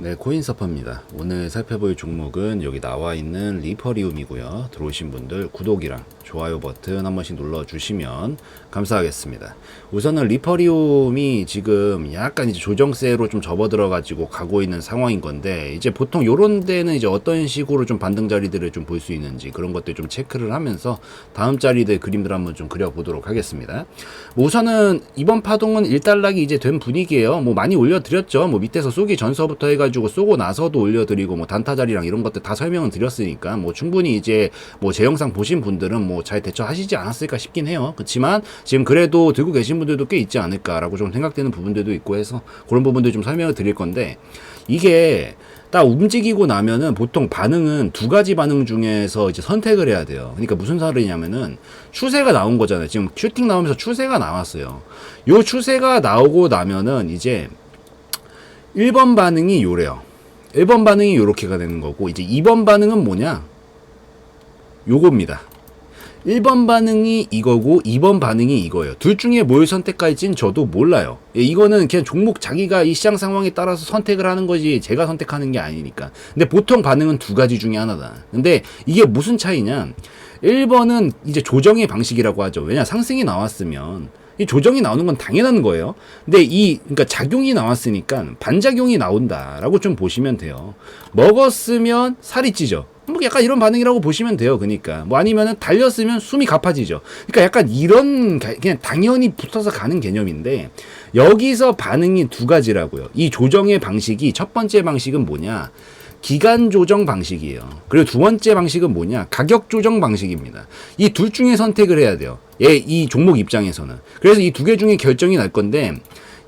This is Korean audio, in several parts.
네, 코인서퍼입니다. 오늘 살펴볼 종목은 여기 나와 있는 리퍼리움이고요. 들어오신 분들 구독이랑 좋아요 버튼 한 번씩 눌러주시면 감사하겠습니다. 우선은 리퍼리움이 지금 약간 이제 조정세로 좀 접어들어가지고 가고 있는 상황인 건데, 이제 보통 요런 데는 이제 어떤 식으로 좀 반등 자리들을 좀 볼 수 있는지 그런 것들 좀 체크를 하면서 다음 자리들 그림들 한번 좀 그려보도록 하겠습니다. 뭐 우선은 이번 파동은 일단락이 이제 된 분위기예요. 뭐 많이 올려드렸죠. 뭐 밑에서 쏘기 전서부터 해가지고 쏘고 나서도 올려드리고 뭐 단타 자리랑 이런 것들 다 설명은 드렸으니까 뭐 충분히 이제 뭐 제 영상 보신 분들은 뭐 잘 대처하시지 않았을까 싶긴 해요. 그렇지만 지금 그래도 들고 계신 분들도 꽤 있지 않을까라고 좀 생각되는 부분들도 있고 해서 그런 부분들 좀 설명을 드릴 건데 이게 딱 움직이고 나면은 보통 반응은 두 가지 반응 중에서 이제 선택을 해야 돼요. 그러니까 무슨 소리냐면은 추세가 나온 거잖아요. 지금 슈팅 나오면서 추세가 나왔어요. 요 추세가 나오고 나면은 이제 1번 반응이 요래요. 1번 반응이 요렇게가 되는 거고 이제 2번 반응은 뭐냐? 요겁니다. 1번 반응이 이거고 2번 반응이 이거예요. 둘 중에 뭘 선택할진 저도 몰라요. 예, 이거는 그냥 종목 자기가 이 시장 상황에 따라서 선택을 하는 거지 제가 선택하는 게 아니니까. 근데 보통 반응은 두 가지 중에 하나다. 근데 이게 무슨 차이냐? 1번은 이제 조정의 방식이라고 하죠. 왜냐 상승이 나왔으면 이 조정이 나오는 건 당연한 거예요. 근데 이 그러니까 작용이 나왔으니까 반작용이 나온다라고 좀 보시면 돼요. 먹었으면 살이 찌죠. 뭐 약간 이런 반응이라고 보시면 돼요. 그러니까 뭐 아니면은 달렸으면 숨이 가파지죠. 그러니까 약간 이런 가- 그냥 당연히 붙어서 가는 개념인데 여기서 반응이 두 가지라고요. 이 조정의 방식이 첫 번째 방식은 뭐냐? 기간 조정 방식이에요. 그리고 두 번째 방식은 뭐냐? 가격 조정 방식입니다. 이 둘 중에 선택을 해야 돼요. 얘, 이 종목 입장에서는. 그래서 이 두 개 중에 결정이 날 건데,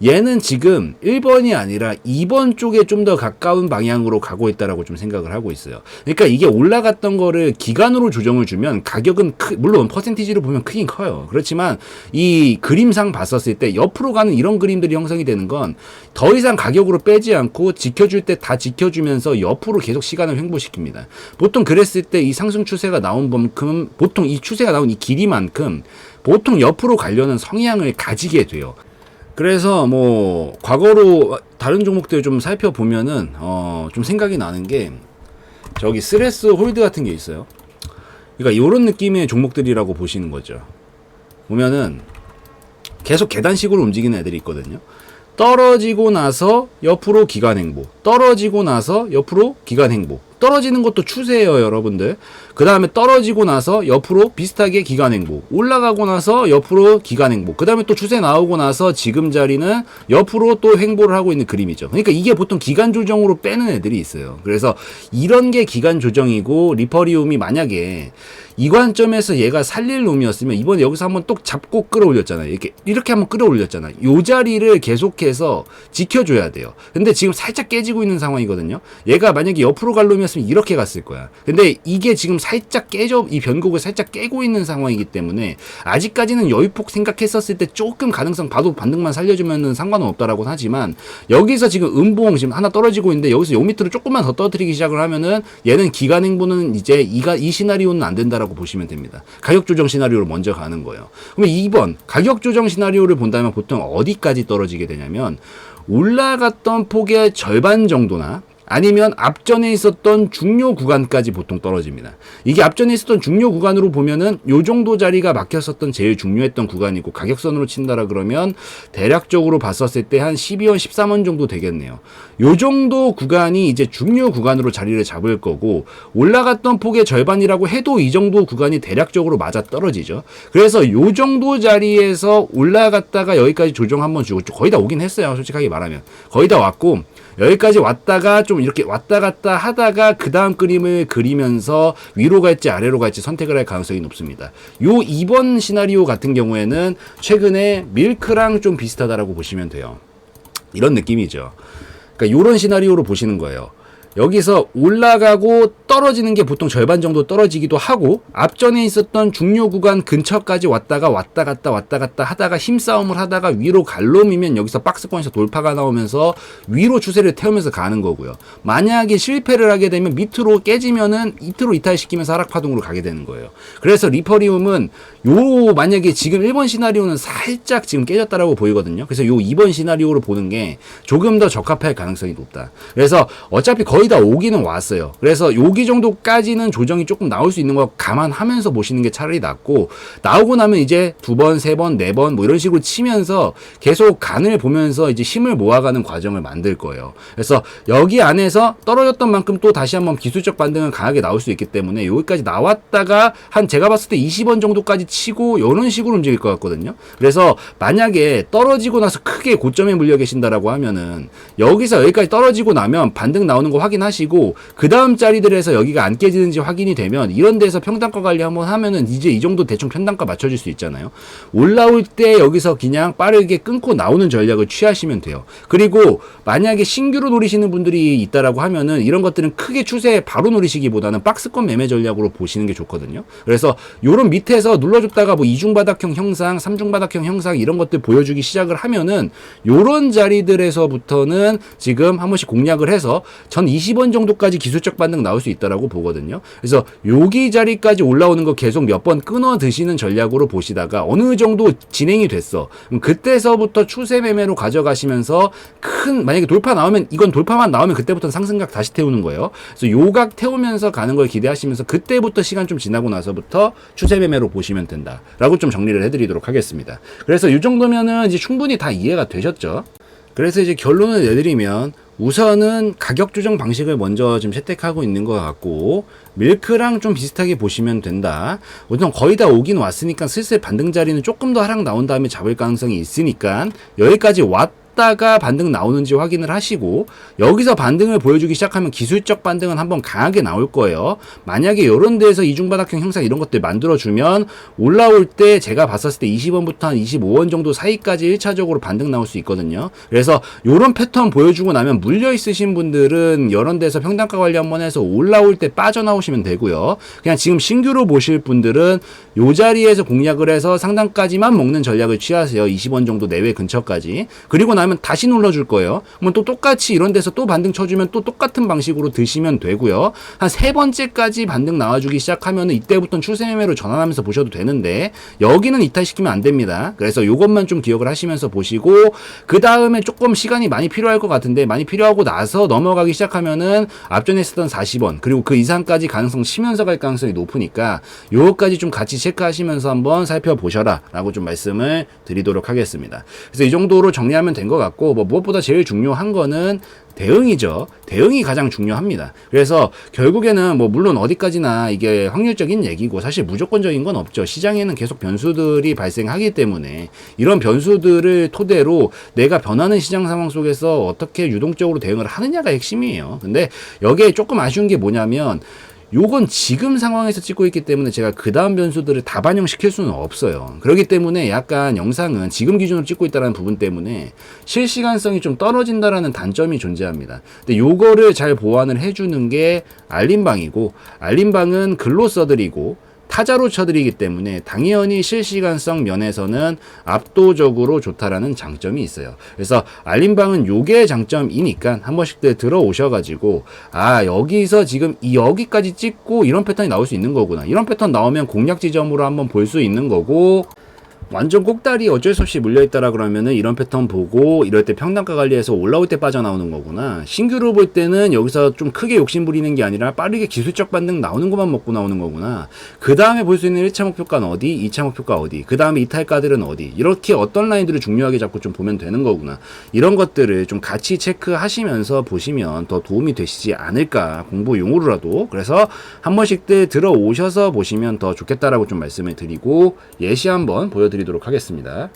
얘는 지금 1번이 아니라 2번 쪽에 좀 더 가까운 방향으로 가고 있다라고 좀 생각을 하고 있어요. 그러니까 이게 올라갔던 거를 기간으로 조정을 주면 가격은 크, 물론 퍼센티지로 보면 크긴 커요. 그렇지만 이 그림상 봤었을 때 옆으로 가는 이런 그림들이 형성이 되는 건 더 이상 가격으로 빼지 않고 지켜줄 때 다 지켜주면서 옆으로 계속 시간을 횡보시킵니다. 보통 그랬을 때 이 상승 추세가 나온 만큼 보통 이 추세가 나온 이 길이만큼 보통 옆으로 가려는 성향을 가지게 돼요. 그래서 뭐 과거로 다른 종목들 좀 살펴보면은 어 좀 생각이 나는 게 저기 스레스 홀드 같은 게 있어요. 그러니까 이런 느낌의 종목들이라고 보시는 거죠. 보면은 계속 계단식으로 움직이는 애들이 있거든요. 떨어지고 나서 옆으로 기간 행보. 떨어지고 나서 옆으로 기간 행보. 떨어지는 것도 추세예요, 여러분들. 그 다음에 떨어지고 나서 옆으로 비슷하게 기간 행보. 올라가고 나서 옆으로 기간 행보. 그 다음에 또 추세 나오고 나서 지금 자리는 옆으로 또 행보를 하고 있는 그림이죠. 그러니까 이게 보통 기간 조정으로 빼는 애들이 있어요. 그래서 이런 게 기간 조정이고 리퍼리움이 만약에 이 관점에서 얘가 살릴 놈이었으면 이번에 여기서 한번 또 잡고 끌어올렸잖아요. 이렇게 이렇게 한번 끌어올렸잖아요. 요 자리를 계속해서 지켜줘야 돼요. 근데 지금 살짝 깨지고 있는 상황이거든요. 얘가 만약에 옆으로 갈 놈이었으면 이렇게 갔을 거야. 근데 이게 지금 살짝 깨져 이 변곡을 살짝 깨고 있는 상황이기 때문에 아직까지는 여유폭 생각했었을 때 조금 가능성 봐도 반등만 살려주면은 상관은 없다라고 하지만 여기서 지금 음봉 지금 하나 떨어지고 있는데 여기서 요 밑으로 조금만 더 떨어뜨리기 시작을 하면은 얘는 기간 행보는 이제 이가 이 시나리오는 안 된다라고 보시면 됩니다. 가격 조정 시나리오로 먼저 가는 거예요. 그러면 2번 가격 조정 시나리오를 본다면 보통 어디까지 떨어지게 되냐면 올라갔던 폭의 절반 정도나 아니면 앞전에 있었던 중요 구간까지 보통 떨어집니다. 이게 앞전에 있었던 중요 구간으로 보면은 요 정도 자리가 막혔었던 제일 중요했던 구간이고 가격선으로 친다라 그러면 대략적으로 봤었을 때 한 12원, 13원 정도 되겠네요. 요 정도 구간이 이제 중요 구간으로 자리를 잡을 거고 올라갔던 폭의 절반이라고 해도 이 정도 구간이 대략적으로 맞아 떨어지죠. 그래서 요 정도 자리에서 올라갔다가 여기까지 조정 한번 주고 거의 다 오긴 했어요. 솔직하게 말하면 거의 다 왔고 여기까지 왔다가 좀 이렇게 왔다 갔다 하다가 그 다음 그림을 그리면서 위로 갈지 아래로 갈지 선택을 할 가능성이 높습니다. 요 2번 시나리오 같은 경우에는 최근에 밀크랑 좀 비슷하다라고 보시면 돼요. 이런 느낌이죠. 그러니까 요런 시나리오로 보시는 거예요. 여기서 올라가고 떨어지는 게 보통 절반 정도 떨어지기도 하고 앞전에 있었던 중요 구간 근처까지 왔다가 왔다 갔다 왔다 갔다 하다가 힘싸움을 하다가 위로 갈놈이면 여기서 박스권에서 돌파가 나오면서 위로 추세를 태우면서 가는 거고요. 만약에 실패를 하게 되면 밑으로 깨지면은 밑으로 이탈시키면서 하락 파동으로 가게 되는 거예요. 그래서 리퍼리움은 요 만약에 지금 1번 시나리오는 살짝 지금 깨졌다라고 보이거든요. 그래서 요 2번 시나리오로 보는 게 조금 더 적합할 가능성이 높다. 그래서 어차피 거의 다 오기는 왔어요. 그래서 여기 정도까지는 조정이 조금 나올 수 있는 거 감안하면서 보시는 게 차라리 낫고 나오고 나면 이제 두 번, 세 번, 네 번 뭐 이런 식으로 치면서 계속 간을 보면서 이제 힘을 모아가는 과정을 만들 거예요. 그래서 여기 안에서 떨어졌던 만큼 또 다시 한번 기술적 반등은 강하게 나올 수 있기 때문에 여기까지 나왔다가 한 제가 봤을 때 20원 정도까지 치고 이런 식으로 움직일 것 같거든요. 그래서 만약에 떨어지고 나서 크게 고점에 물려 계신다라고 하면은 여기서 여기까지 떨어지고 나면 반등 나오는 거 확인하시고 그 다음 자리들에서 여기가 안 깨지는지 확인이 되면 이런 데서 평단가 관리 한번 하면은 이제 이 정도 대충 평단가 맞춰줄 수 있잖아요. 올라올 때 여기서 그냥 빠르게 끊고 나오는 전략을 취하시면 돼요. 그리고 만약에 신규로 노리시는 분들이 있다라고 하면은 이런 것들은 크게 추세 바로 노리시기보다는 박스권 매매 전략으로 보시는 게 좋거든요. 그래서 요런 밑에서 눌러 줬다가 뭐 이중 바닥형 형상, 삼중 바닥형 형상 이런 것들 보여주기 시작을 하면은 요런 자리들에서부터는 지금 한 번씩 공략을 해서 전 20원 정도까지 기술적 반등 나올 수 있다라고 보거든요. 그래서 여기 자리까지 올라오는 거 계속 몇 번 끊어 드시는 전략으로 보시다가 어느 정도 진행이 됐어. 그때서부터 추세 매매로 가져가시면서 큰 만약에 돌파 나오면 이건 돌파만 나오면 그때부터는 상승각 다시 태우는 거예요. 그래서 요각 태우면서 가는 걸 기대하시면서 그때부터 시간 좀 지나고 나서부터 추세 매매로 보시면 된다라고 좀 정리를 해드리도록 하겠습니다. 그래서 이 정도면은 이제 충분히 다 이해가 되셨죠? 그래서 이제 결론을 내드리면 우선은 가격 조정 방식을 먼저 지금 채택하고 있는 것 같고 밀크랑 좀 비슷하게 보시면 된다. 우선 거의 다 오긴 왔으니까 슬슬 반등 자리는 조금 더 하락 나온 다음에 잡을 가능성이 있으니까 여기까지 왔 다가 반등 나오는지 확인을 하시고 여기서 반등을 보여주기 시작하면 기술적 반등은 한번 강하게 나올 거예요. 만약에 이런 데에서 이중바닥형 형상 이런 것들 만들어주면 올라올 때 제가 봤었을 때 20원부터 한 25원 정도 사이까지 1차적으로 반등 나올 수 있거든요. 그래서 이런 패턴 보여주고 나면 물려 있으신 분들은 이런 데서 평단가 관리 한번 해서 올라올 때 빠져나오시면 되고요. 그냥 지금 신규로 보실 분들은 요 자리에서 공략을 해서 상단까지만 먹는 전략을 취하세요. 20원 정도 내외 근처까지. 그리고 나면 다시 눌러줄 거예요. 그러면 또 똑같이 이런 데서 또 반등 쳐주면 또 똑같은 방식으로 드시면 되고요. 한 세 번째까지 반등 나와주기 시작하면 이때부터는 추세 매매로 전환하면서 보셔도 되는데 여기는 이탈시키면 안 됩니다. 그래서 요것만 좀 기억을 하시면서 보시고 그 다음에 조금 시간이 많이 필요할 것 같은데 많이 필요하고 나서 넘어가기 시작하면은 앞전에 쓰던 40원 그리고 그 이상까지 가능성 치면서 갈 가능성이 높으니까 요거까지 좀 같이 체크하시면서 한번 살펴보셔라 라고 좀 말씀을 드리도록 하겠습니다. 그래서 이 정도로 정리하면 된 것 같고 뭐 무엇보다 제일 중요한 거는 대응이죠. 대응이 가장 중요합니다. 그래서 결국에는 뭐 물론 어디까지나 이게 확률적인 얘기고 사실 무조건적인 건 없죠. 시장에는 계속 변수들이 발생하기 때문에 이런 변수들을 토대로 내가 변하는 시장 상황 속에서 어떻게 유동적으로 대응을 하느냐가 핵심이에요. 근데 여기에 조금 아쉬운 게 뭐냐면 요건 지금 상황에서 찍고 있기 때문에 제가 그 다음 변수들을 다 반영시킬 수는 없어요. 그렇기 때문에 약간 영상은 지금 기준으로 찍고 있다는 부분 때문에 실시간성이 좀 떨어진다라는 단점이 존재합니다. 근데 요거를 잘 보완을 해주는 게 알림방이고, 알림방은 글로 써드리고, 타자로 쳐드리기 때문에 당연히 실시간성 면에서는 압도적으로 좋다라는 장점이 있어요. 그래서 알림방은 요게 장점이니까 한 번씩들 들어오셔가지고 아 여기서 지금 이 여기까지 찍고 이런 패턴이 나올 수 있는 거구나. 이런 패턴 나오면 공략 지점으로 한번 볼 수 있는 거고 완전 꼭다리 어쩔 수 없이 물려있다라 그러면은 이런 패턴 보고 이럴 때 평단가 관리해서 올라올 때 빠져나오는 거구나. 신규로 볼 때는 여기서 좀 크게 욕심 부리는 게 아니라 빠르게 기술적 반등 나오는 것만 먹고 나오는 거구나. 그 다음에 볼 수 있는 1차 목표가는 어디? 2차 목표가 어디? 그 다음에 이탈가들은 어디? 이렇게 어떤 라인들을 중요하게 잡고 좀 보면 되는 거구나. 이런 것들을 좀 같이 체크하시면서 보시면 더 도움이 되시지 않을까. 공부용으로라도. 그래서 한 번씩들 들어오셔서 보시면 더 좋겠다라고 좀 말씀을 드리고 예시 한번 보여드리 도록 하겠습니다.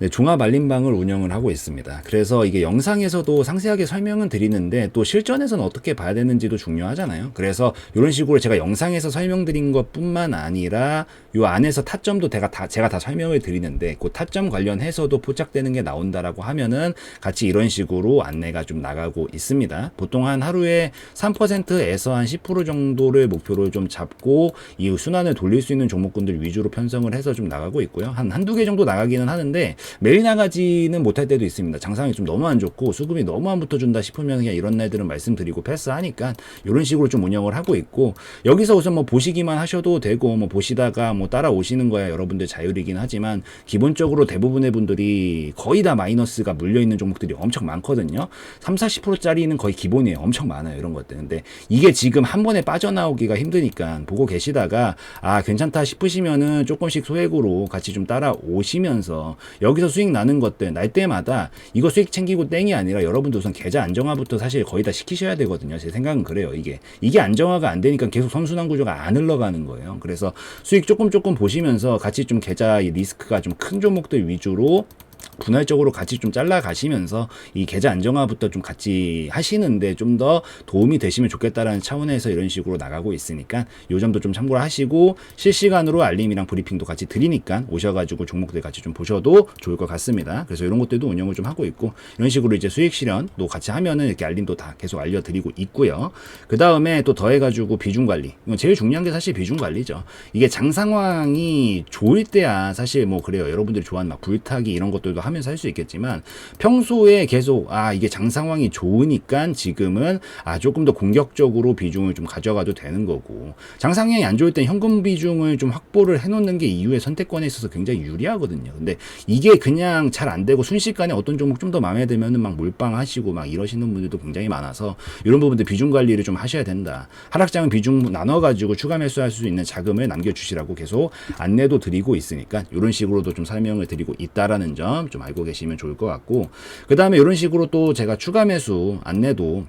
네, 종합 알림방을 운영을 하고 있습니다. 그래서 이게 영상에서도 상세하게 설명은 드리는데 또 실전에서는 어떻게 봐야 되는지도 중요하잖아요. 그래서 이런 식으로 제가 영상에서 설명드린 것뿐만 아니라 요 안에서 타점도 제가 다 제가 다 설명을 드리는데 그 타점 관련해서도 포착되는 게 나온다라고 하면은 같이 이런 식으로 안내가 좀 나가고 있습니다. 보통 한 하루에 3%에서 한 10% 정도를 목표로 좀 잡고 이 순환을 돌릴 수 있는 종목군들 위주로 편성을 해서 좀 나가고 있고요. 한 한두 개 정도 나가기는 하는데 매일 나가지는 못할 때도 있습니다. 장상이 좀 너무 안 좋고 수급이 너무 안 붙어준다 싶으면 그냥 이런 날들은 말씀드리고 패스하니까 이런 식으로 좀 운영을 하고 있고 여기서 우선 뭐 보시기만 하셔도 되고 뭐 보시다가 뭐 따라오시는 거야 여러분들 자율이긴 하지만 기본적으로 대부분의 분들이 거의 다 마이너스가 물려 있는 종목들이 엄청 많거든요. 3, 40%짜리는 거의 기본이에요. 엄청 많아요. 이런 것들. 근데 이게 지금 한 번에 빠져나오기가 힘드니까 보고 계시다가 아 괜찮다 싶으시면은 조금씩 소액으로 같이 좀 따라오시면서 여기 서 수익 나는 것들 날 때마다 이거 수익 챙기고 땡이 아니라 여러분들 우선 계좌 안정화부터 사실 거의 다 시키셔야 되거든요. 제 생각은 그래요. 이게 이게 안정화가 안 되니까 계속 선순환 구조가 안 흘러가는 거예요. 그래서 수익 조금 조금 보시면서 같이 좀 계좌 이 리스크가 좀 큰 종목들 위주로 분할적으로 같이 좀 잘라 가시면서 이 계좌 안정화부터 좀 같이 하시는데 좀 더 도움이 되시면 좋겠다라는 차원에서 이런 식으로 나가고 있으니까 요 점도 좀 참고를 하시고 실시간으로 알림이랑 브리핑도 같이 드리니까 오셔가지고 종목들 같이 좀 보셔도 좋을 것 같습니다. 그래서 이런 것들도 운영을 좀 하고 있고 이런 식으로 이제 수익 실현도 같이 하면은 이렇게 알림도 다 계속 알려드리고 있고요. 그 다음에 또 더해가지고 비중 관리. 이건 제일 중요한 게 사실 비중 관리죠. 이게 장 상황이 좋을 때야 사실 뭐 그래요. 여러분들이 좋아하는 막 불타기 이런 것들도 하면서 할 수 있겠지만 평소에 계속 아 이게 장 상황이 좋으니까 지금은 아 조금 더 공격적으로 비중을 좀 가져가도 되는 거고 장 상황이 안 좋을 땐 현금 비중을 좀 확보를 해놓는 게 이후에 선택권에 있어서 굉장히 유리하거든요. 근데 이게 그냥 잘 안 되고 순식간에 어떤 종목 좀 더 마음에 들면은 막 몰빵하시고 막 이러시는 분들도 굉장히 많아서 이런 부분들 비중 관리를 좀 하셔야 된다. 하락장은 비중 나눠가지고 추가 매수할 수 있는 자금을 남겨주시라고 계속 안내도 드리고 있으니까 이런 식으로도 좀 설명을 드리고 있다라는 점 좀 알고 계시면 좋을 것 같고 그 다음에 이런 식으로 또 제가 추가 매수 안내도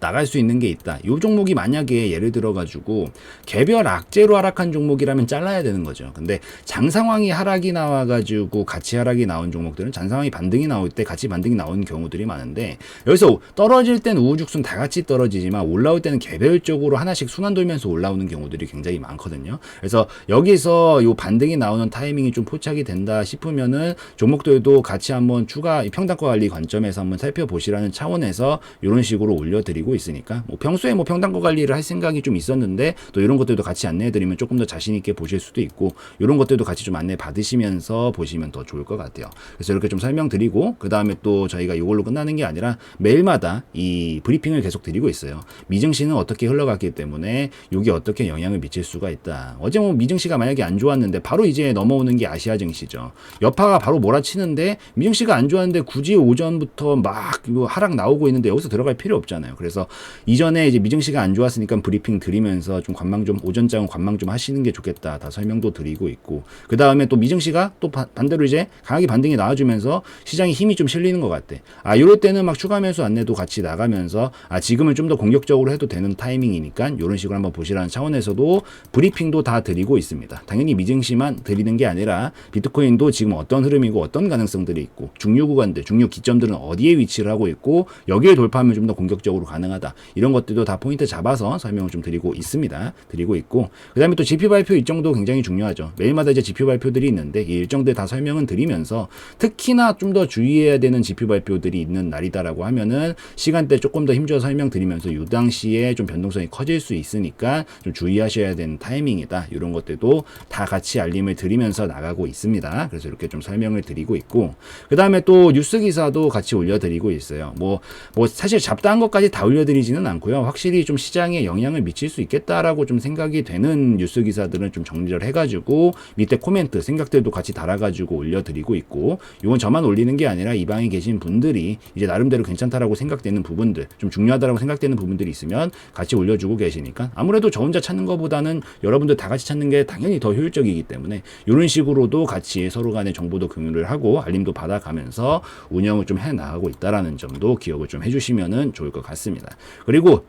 나갈 수 있는 게 있다. 이 종목이 만약에 예를 들어 가지고 개별 악재로 하락한 종목이라면 잘라야 되는 거죠. 근데 장 상황이 하락이 나와 가지고 같이 하락이 나온 종목들은 장 상황이 반등이 나올 때 같이 반등이 나오는 경우들이 많은데 여기서 떨어질 땐 우후죽순 다 같이 떨어지지만 올라올 때는 개별적으로 하나씩 순환 돌면서 올라오는 경우들이 굉장히 많거든요. 그래서 여기서 요 반등이 나오는 타이밍이 좀 포착이 된다 싶으면은 종목들도 같이 한번 추가 평단가 관리 관점에서 한번 살펴보시라는 차원에서 이런 식으로 올려드리고 있으니까 뭐 평소에 뭐 평단가 관리를 할 생각이 좀 있었는데 또 이런 것들도 같이 안내해드리면 조금 더 자신 있게 보실 수도 있고 이런 것들도 같이 좀 안내 받으시면서 보시면 더 좋을 것 같아요. 그래서 이렇게 좀 설명드리고 그 다음에 또 저희가 이걸로 끝나는 게 아니라 매일마다 이 브리핑을 계속 드리고 있어요. 미증시는 어떻게 흘러갔기 때문에 이게 어떻게 영향을 미칠 수가 있다. 어제 뭐 미증시가 만약에 안 좋았는데 바로 이제 넘어오는 게 아시아 증시죠. 여파가 바로 몰아치는데 미증시가 안 좋았는데 굳이 오전부터 막 하락 나오고 있는데 여기서 들어갈 필요 없잖아요. 그래서 이전에 이제 미증시가 안 좋았으니까 브리핑 드리면서 좀 관망 좀 오전장은 관망 좀 하시는 게 좋겠다. 다 설명도 드리고 있고 그 다음에 또 미증시가 또 바- 반대로 이제 강하게 반등이 나와주면서 시장에 힘이 좀 실리는 것 같아. 아 이럴 때는 막 추가 매수 안내도 같이 나가면서 아 지금은 좀 더 공격적으로 해도 되는 타이밍이니까 이런 식으로 한번 보시라는 차원에서도 브리핑도 다 드리고 있습니다. 당연히 미증시만 드리는 게 아니라 비트코인도 지금 어떤 흐름이고 어떤 가능성들이 있고 중류 구간들, 중류 기점들은 어디에 위치를 하고 있고 여기에 돌파하면 좀 더 공격적으로 가능 하다. 이런 것들도 다 포인트 잡아서 설명을 좀 드리고 있습니다. 드리고 있고 그 다음에 또 지표 발표 일정도 굉장히 중요하죠. 매일마다 이제 지표 발표들이 있는데 이 일정들 다 설명은 드리면서 특히나 좀 더 주의해야 되는 지표 발표들이 있는 날이다라고 하면은 시간대 조금 더 힘줘서 설명드리면서 요 당시에 좀 변동성이 커질 수 있으니까 좀 주의하셔야 되는 타이밍이다. 이런 것들도 다 같이 알림을 드리면서 나가고 있습니다. 그래서 이렇게 좀 설명을 드리고 있고 그 다음에 또 뉴스 기사도 같이 올려드리고 있어요. 뭐, 뭐 사실 잡다한 것까지 다 올려 드리지는 않고요. 확실히 좀 시장에 영향을 미칠 수 있겠다라고 좀 생각이 되는 뉴스 기사들은 좀 정리를 해가지고 밑에 코멘트 생각들도 같이 달아가지고 올려드리고 있고 이건 저만 올리는 게 아니라 이 방에 계신 분들이 이제 나름대로 괜찮다라고 생각되는 부분들 좀 중요하다라고 생각되는 부분들이 있으면 같이 올려주고 계시니까 아무래도 저 혼자 찾는 것보다는 여러분들 다 같이 찾는 게 당연히 더 효율적이기 때문에 이런 식으로도 같이 서로 간의 정보도 공유를 하고 알림도 받아가면서 운영을 좀 해 나가고 있다라는 점도 기억을 좀 해주시면은 좋을 것 같습니다. 그리고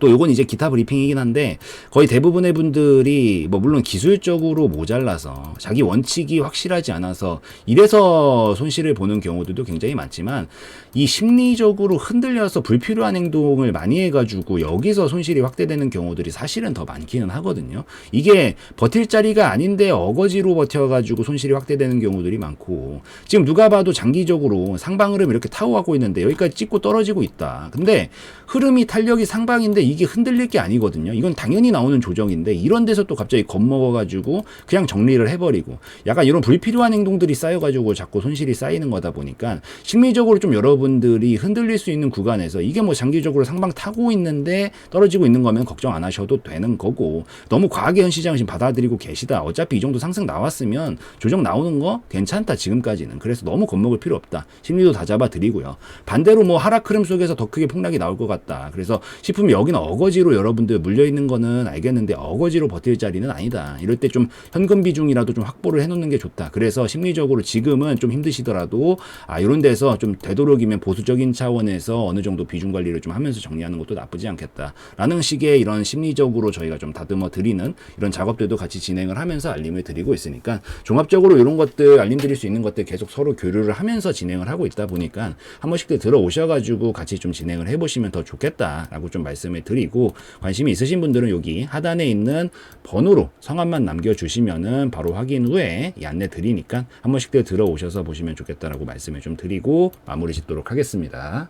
또 요건 이제 기타 브리핑이긴 한데 거의 대부분의 분들이 뭐 물론 기술적으로 모자라서 자기 원칙이 확실하지 않아서 이래서 손실을 보는 경우들도 굉장히 많지만 이 심리적으로 흔들려서 불필요한 행동을 많이 해가지고 여기서 손실이 확대되는 경우들이 사실은 더 많기는 하거든요. 이게 버틸 자리가 아닌데 어거지로 버텨가지고 손실이 확대되는 경우들이 많고 지금 누가 봐도 장기적으로 상방 흐름 이렇게 타고 가고 있는데 여기까지 찍고 떨어지고 있다. 근데 흐름이 탄력이 상방인데 이게 흔들릴 게 아니거든요. 이건 당연히 나오는 조정인데 이런 데서 또 갑자기 겁먹어가지고 그냥 정리를 해버리고 약간 이런 불필요한 행동들이 쌓여가지고 자꾸 손실이 쌓이는 거다 보니까 심리적으로 좀 여러분 들이 흔들릴 수 있는 구간에서 이게 뭐 장기적으로 상방 타고 있는데 떨어지고 있는 거면 걱정 안 하셔도 되는 거고 너무 과하게 현 시장을 지금 받아들이고 계시다. 어차피 이 정도 상승 나왔으면 조정 나오는 거 괜찮다 지금까지는. 그래서 너무 겁먹을 필요 없다. 심리도 다 잡아드리고요. 반대로 뭐 하락 흐름 속에서 더 크게 폭락이 나올 것 같다. 그래서 싶으면 여기는 어거지로 여러분들 물려 있는 거는 알겠는데 어거지로 버틸 자리는 아니다. 이럴 때 좀 현금 비중이라도 좀 확보를 해놓는 게 좋다. 그래서 심리적으로 지금은 좀 힘드시더라도 아 이런 데서 좀 되도록이면 보수적인 차원에서 어느 정도 비중 관리를 좀 하면서 정리하는 것도 나쁘지 않겠다라는 식의 이런 심리적으로 저희가 좀 다듬어 드리는 이런 작업들도 같이 진행을 하면서 알림을 드리고 있으니까 종합적으로 이런 것들 알림 드릴 수 있는 것들 계속 서로 교류를 하면서 진행을 하고 있다 보니까 한 번씩들 들어오셔가지고 같이 좀 진행을 해보시면 더 좋겠다라고 좀 말씀을 드리고 관심이 있으신 분들은 여기 하단에 있는 번호로 성함만 남겨주시면은 바로 확인 후에 이 안내 드리니까 한 번씩들 들어오셔서 보시면 좋겠다라고 말씀을 좀 드리고 마무리 짓 도록 하겠습니다.